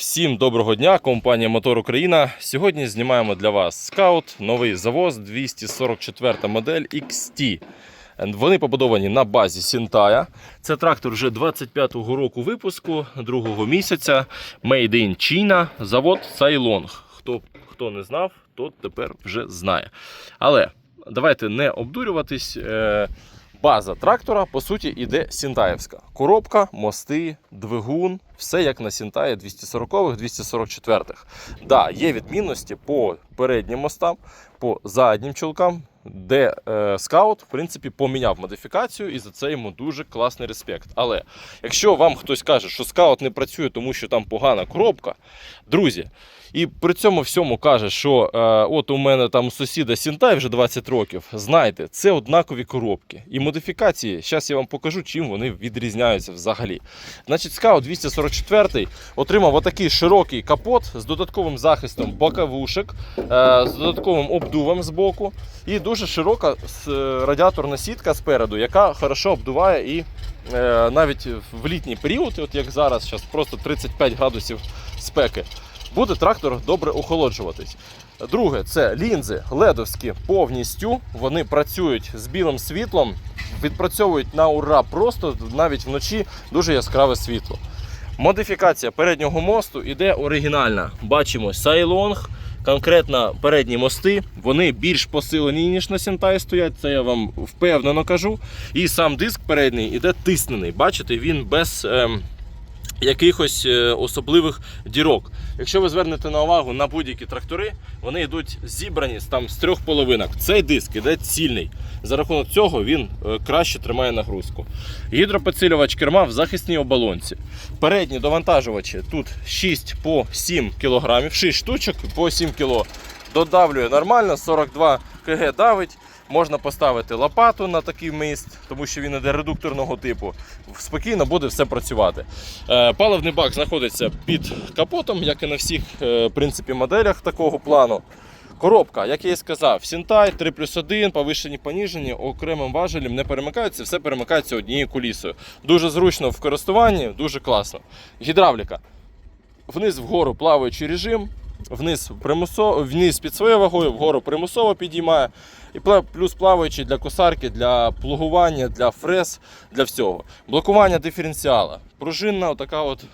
Всім доброго дня, компанія Мотор Україна. Сьогодні знімаємо для вас скаут, новий завоз 244 модель XT. Вони побудовані на базі Сінтая. Це трактор вже 25-го року випуску, другого місяця. Made in China, завод Сайлонг. Хто, хто не знав, тот тепер вже знає. Але давайте не обдурюватись. База трактора, по суті, іде Сінтаєвська. Коробка, мости, двигун, все як на Сінтаї 240-х, 244-х. Да, є відмінності по переднім мостам, по заднім чолкам, де е, скаут, в принципі, поміняв модифікацію, і за це йому дуже класний респект. Але якщо вам хтось каже, що скаут не працює, тому що там погана коробка, друзі. І при цьому всьому каже, що е, от у мене там сусіда Сінтай вже 20 років. Знайте, це однакові коробки. І модифікації, зараз я вам покажу, чим вони відрізняються взагалі. Значить, Scout 244 отримав отакий широкий капот з додатковим захистом боковушек, е, з додатковим обдувом з боку. І дуже широка радіаторна сітка спереду, яка хорошо обдуває і е, навіть в літній період, от як зараз, зараз просто 35 градусів спеки буде трактор добре охолоджуватись. Друге, це лінзи ледовські повністю. Вони працюють з білим світлом, відпрацьовують на ура просто навіть вночі дуже яскраве світло. Модифікація переднього мосту іде оригінальна. Бачимо сайлонг, конкретно передні мости, вони більш посилені, ніж на Сентай стоять, це я вам впевнено кажу. І сам диск передній іде тиснений. Бачите, він без. ем, якихось е, особливих дірок. Якщо ви звернете на увагу на будь-які трактори, вони йдуть зібрані там, з трьох половинок. Цей диск іде цільний. За рахунок цього він е, краще тримає нагрузку. Гідропідсилювач керма в захисній оболонці. Передні довантажувачі тут 6 по 7 кг, 6 штучок по 7 кг. Додавлює нормально, 42 кг давить. Можна поставити лопату на такий міст, тому що він іде редукторного типу. Спокійно буде все працювати. Е, Паливний бак знаходиться під капотом, як і на всіх е, принципі, моделях такого плану. Коробка, як я і сказав, Сінтай 3 плюс 1, повишені, поніжені, окремим важелем не перемикаються, все перемикається однією кулісою. Дуже зручно в користуванні, дуже класно. Гідравліка. Вниз вгору плаваючий режим, вниз, примусово, вниз під своєю вагою, вгору примусово підіймає. І плюс плаваючий для косарки, для плугування, для фрез, для всього. Блокування диференціала. Пружинна така от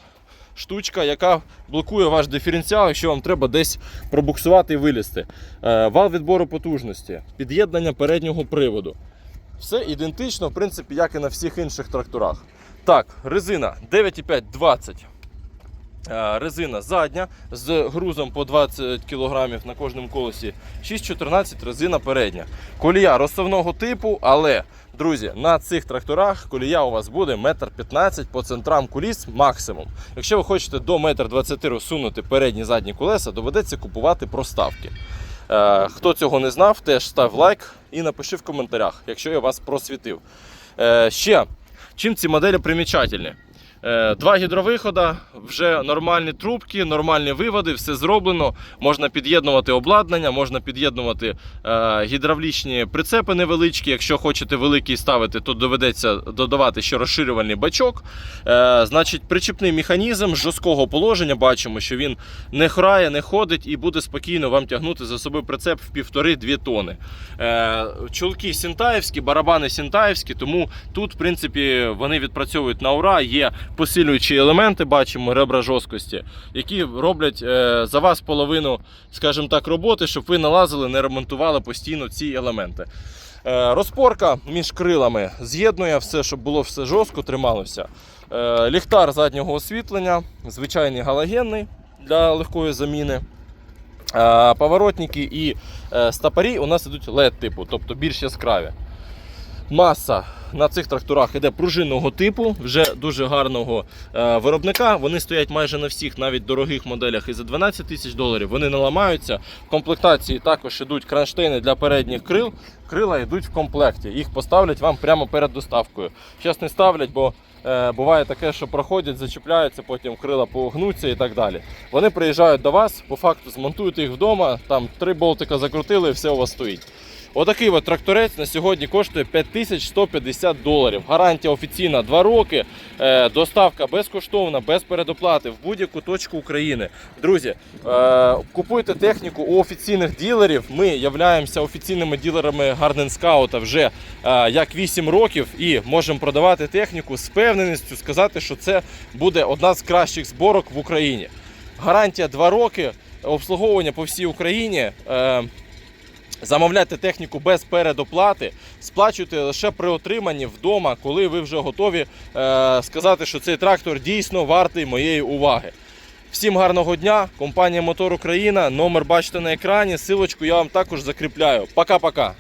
штучка, яка блокує ваш диференціал, якщо вам треба десь пробуксувати і вилізти. Е, Вал відбору потужності, під'єднання переднього приводу. Все ідентично, в принципі, як і на всіх інших тракторах. Так, резина 9,5-20. Е, Резина задня з грузом по 20 кг на кожному колесі. 6,14 резина передня. Колія розсувного типу, але, друзі, на цих тракторах колія у вас буде 1,15 м по центрам куліс максимум. Якщо ви хочете до 1,20 м розсунути передні задні колеса, доведеться купувати проставки. Е, Хто цього не знав, теж став лайк і напиши в коментарях, якщо я вас просвітив. Е, Ще, чим ці моделі примічательні? Е, Два гідровихода, вже нормальні трубки, нормальні виводи, все зроблено. Можна під'єднувати обладнання, можна під'єднувати е, гідравлічні прицепи невеличкі. Якщо хочете великий ставити, то доведеться додавати ще розширювальний бачок. Е, значить, причіпний механізм жорсткого положення бачимо, що він не храє, не ходить і буде спокійно вам тягнути за собою прицеп в півтори-дві тони. Чулки сінтаївські, барабани сінтаївські, тому тут, в принципі, вони відпрацьовують на ура. Є посилюючі елементи, бачимо, ребра жорсткості, які роблять е, за вас половину, скажімо так, роботи, щоб ви налазили, не ремонтували постійно ці елементи. Е, Розпорка між крилами з'єднує все, щоб було все жорстко, трималося. Е, Ліхтар заднього освітлення, звичайний галогенний для легкої заміни. Поворотники і стопорі у нас ідуть LED типу, тобто більш яскраві. Маса на цих тракторах іде пружинного типу, вже дуже гарного е, виробника. Вони стоять майже на всіх, навіть дорогих моделях і за 12 тисяч доларів. Вони не ламаються. В комплектації також йдуть кронштейни для передніх крил. Крила йдуть в комплекті. Їх поставлять вам прямо перед доставкою. Зараз не ставлять, бо е, буває таке, що проходять, зачіпляються, потім крила погнуться і так далі. Вони приїжджають до вас, по факту змонтуєте їх вдома, там три болтика закрутили і все у вас стоїть. Отакий от тракторець на сьогодні коштує 5150 доларів. Гарантія офіційна 2 роки. Е, доставка безкоштовна, без передоплати в будь-яку точку України. Друзі, е, купуйте техніку у офіційних ділерів. Ми являємося офіційними ділерами Garden Scout вже е, як 8 років і можемо продавати техніку з певненістю, сказати, що це буде одна з кращих зборок в Україні. Гарантія 2 роки, обслуговування по всій Україні. Замовляйте техніку без передоплати, сплачуйте лише при отриманні вдома, коли ви вже готові е, сказати, що цей трактор дійсно вартий моєї уваги. Всім гарного дня! Компанія Мотор Україна. Номер бачите на екрані. Силочку я вам також закріпляю. Пока-пока.